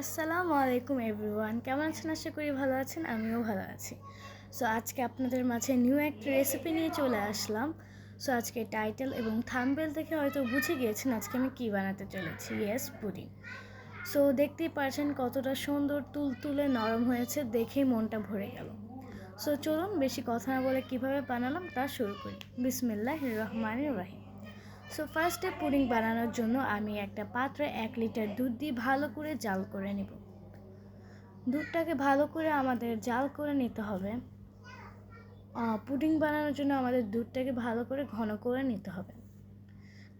আসসালামু আলাইকুম এভরিওয়ান। কেমন আছেন? আশা করি ভালো আছেন, আমিও ভালো আছি। সো আজকে আপনাদের মাঝে নিউ একটা রেসিপি নিয়ে চলে আসলাম। সো আজকে টাইটেল এবং থাম্বেল দেখে হয়তো বুঝে গিয়েছেন আজকে আমি কী বানাতে চলেছি। ইয়েস পুডিং সো দেখতেই পারছেন কতটা সুন্দর তুল তুলে নরম হয়েছে, দেখেই মনটা ভরে গেল। সো চলুন বেশি কথা না বলে কীভাবে বানালাম তা শুরু করি। বিসমিল্লাহ রহমান রাহিম। সো ফার্স্টে পুডিং বানানোর জন্য আমি একটা পাত্রে এক লিটার দুধ দিয়ে ভালো করে জাল করে নেব। দুধটাকে ভালো করে আমাদের জাল করে নিতে হবে। পুডিং বানানোর জন্য আমাদের দুধটাকে ভালো করে ঘন করে নিতে হবে।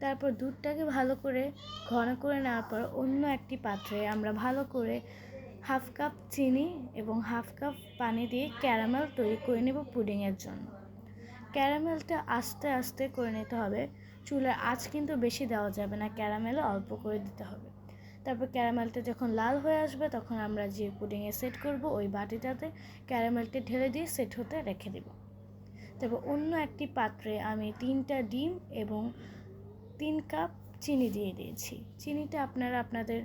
তারপর দুধটাকে ভালো করে ঘন করে নেওয়ার পর অন্য একটি পাত্রে আমরা ভালো করে হাফ কাপ চিনি এবং হাফ কাপ পানি দিয়ে ক্যারামেল তৈরি করে নেব পুডিংয়ের জন্য। ক্যারামেলটা আস্তে আস্তে করে নিতে হবে। চুলার আঁচ কিন্তু বেশি দেওয়া যাবে না ক্যারামেলে অল্প করে দিতে হবে। তারপর ক্যারামেলটা যখন লাল হয়ে আসবে, তখন আমরা যে পুডিংয়ে সেট করব, ওই বাটিটাতে ক্যারামেলটি ঢেলে দিয়ে সেট হতে রেখে দেব। তারপর অন্য একটি পাত্রে আমি তিনটা ডিম এবং তিন কাপ চিনি দিয়ে দিয়েছি। চিনিটা আপনারা আপনাদের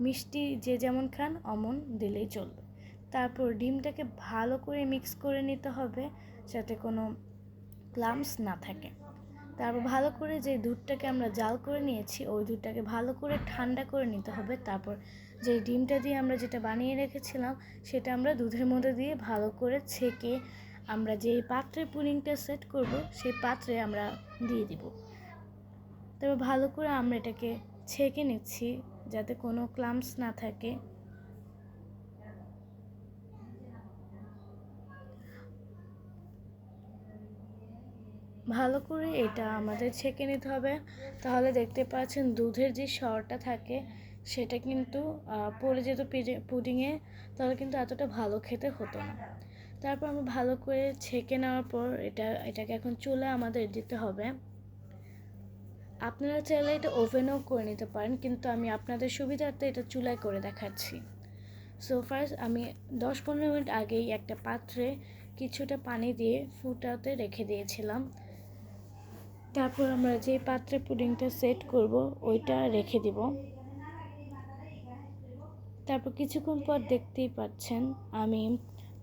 মিষ্টি যে যেমন খান, অমন দিলেই চলবে। তারপর ডিমটাকে ভালো করে মিক্স করে নিতে হবে। যাতে কোনো ক্লামস না থাকে। তারপর ভালো করে যে দুধটাকে আমরা জাল করে নিয়েছি, ওই দুধটাকে ভালো করে ঠান্ডা করে নিতে হবে। তারপর যে ডিমটা দিয়ে আমরা যেটা বানিয়ে রেখেছিলাম, সেটা আমরা দুধের মধ্যে দিয়ে ভালো করে ছেঁকে আমরা যে পাত্রে পুডিংটা সেট করব, সেই পাত্রে আমরা দিয়ে দিব। তারপর ভালো করে আমরা এটাকে ছেঁকে নিচ্ছি, যাতে কোনো ক্লামস না থাকে। ভালো করে এটা আমাদের ছেঁকে নিতে হবে। তাহলে দেখতে পাচ্ছেন দুধের যে সরটা থাকে, সেটা কিন্তু পড়ে যেত পুডিংয়ে তাহলে কিন্তু এতটা ভালো খেতে হতো না। তারপর আমরা ভালো করে ছেঁকে নেওয়ার পর এটা, এটাকে এখন চুলে আমাদের দিতে হবে। আপনারা চাইলে এটা ওভেনও করে নিতে পারেন, কিন্তু আমি আপনাদের সুবিধার্থে এটা চুলায় করে দেখাচ্ছি। সো ফার্স্ট আমি দশ পনেরো মিনিট আগেই একটা পাত্রে কিছুটা পানি দিয়ে ফুটাতে রেখে দিয়েছিলাম। তারপর আমরা যে পাত্রে পুডিংটা সেট করব, ওইটা রেখে দিব। তারপর কিছুক্ষণ পর দেখতেই পাচ্ছেন, আমি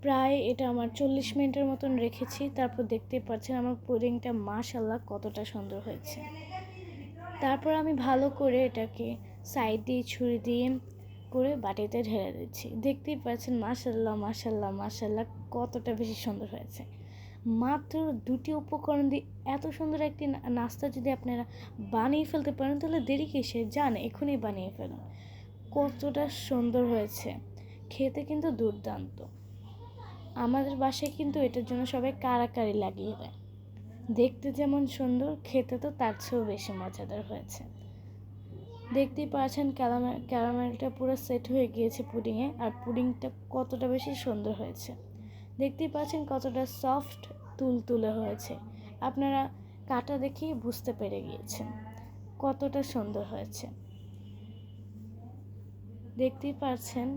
প্রায় এটা আমার চল্লিশ মিনিটের মতন রেখেছি। তারপর দেখতেই পাচ্ছেন আমার পুডিংটা মাশাল্লাহ কতটা সুন্দর হয়েছে। তারপর আমি ভালো করে এটাকে সাইড দিয়ে ছুরি দিয়ে করে বাটিতে ঢেলে দিচ্ছি। দেখতেই পাচ্ছেন মাশাল্লাহ মাশাল্লাহ মাশাল্লাহ কতটা বেশি সুন্দর হয়েছে। মাত্র দুটি উপকরণ দিয়ে এত সুন্দর একটি নাস্তা যদি আপনারা বানিয়ে ফেলতে পারেন, তাহলে দেরি কিসে যান, এখনই বানিয়ে ফেলুন। কতটা সুন্দর হয়েছে। খেতে কিন্তু দুর্দান্ত। আমাদের বাসায় কিন্তু এটার জন্য সবাই কারাকারি লাগিয়ে দেয়। দেখতে যেমন সুন্দর, খেতে তো তার চেয়েও বেশি মজাদার হয়েছে। দেখতেই পাচ্ছেন ক্যারামেল ক্যারামেলটা পুরো সেট হয়ে গিয়েছে পুডিংয়ে, আর পুডিংটা কতটা বেশি সুন্দর হয়েছে। দেখতেই পাচ্ছেন কতটা সফট তুলতুলে হয়েছে। আপনারা কাটা দেখেই বুঝতে পেরে গিয়েছেন কতটা সুন্দর হয়েছে। দেখতেই পাচ্ছেন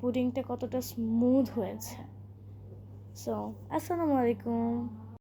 পুডিংটা কতটা স্মুথ হয়েছে। সো আসসালামু আলাইকুম।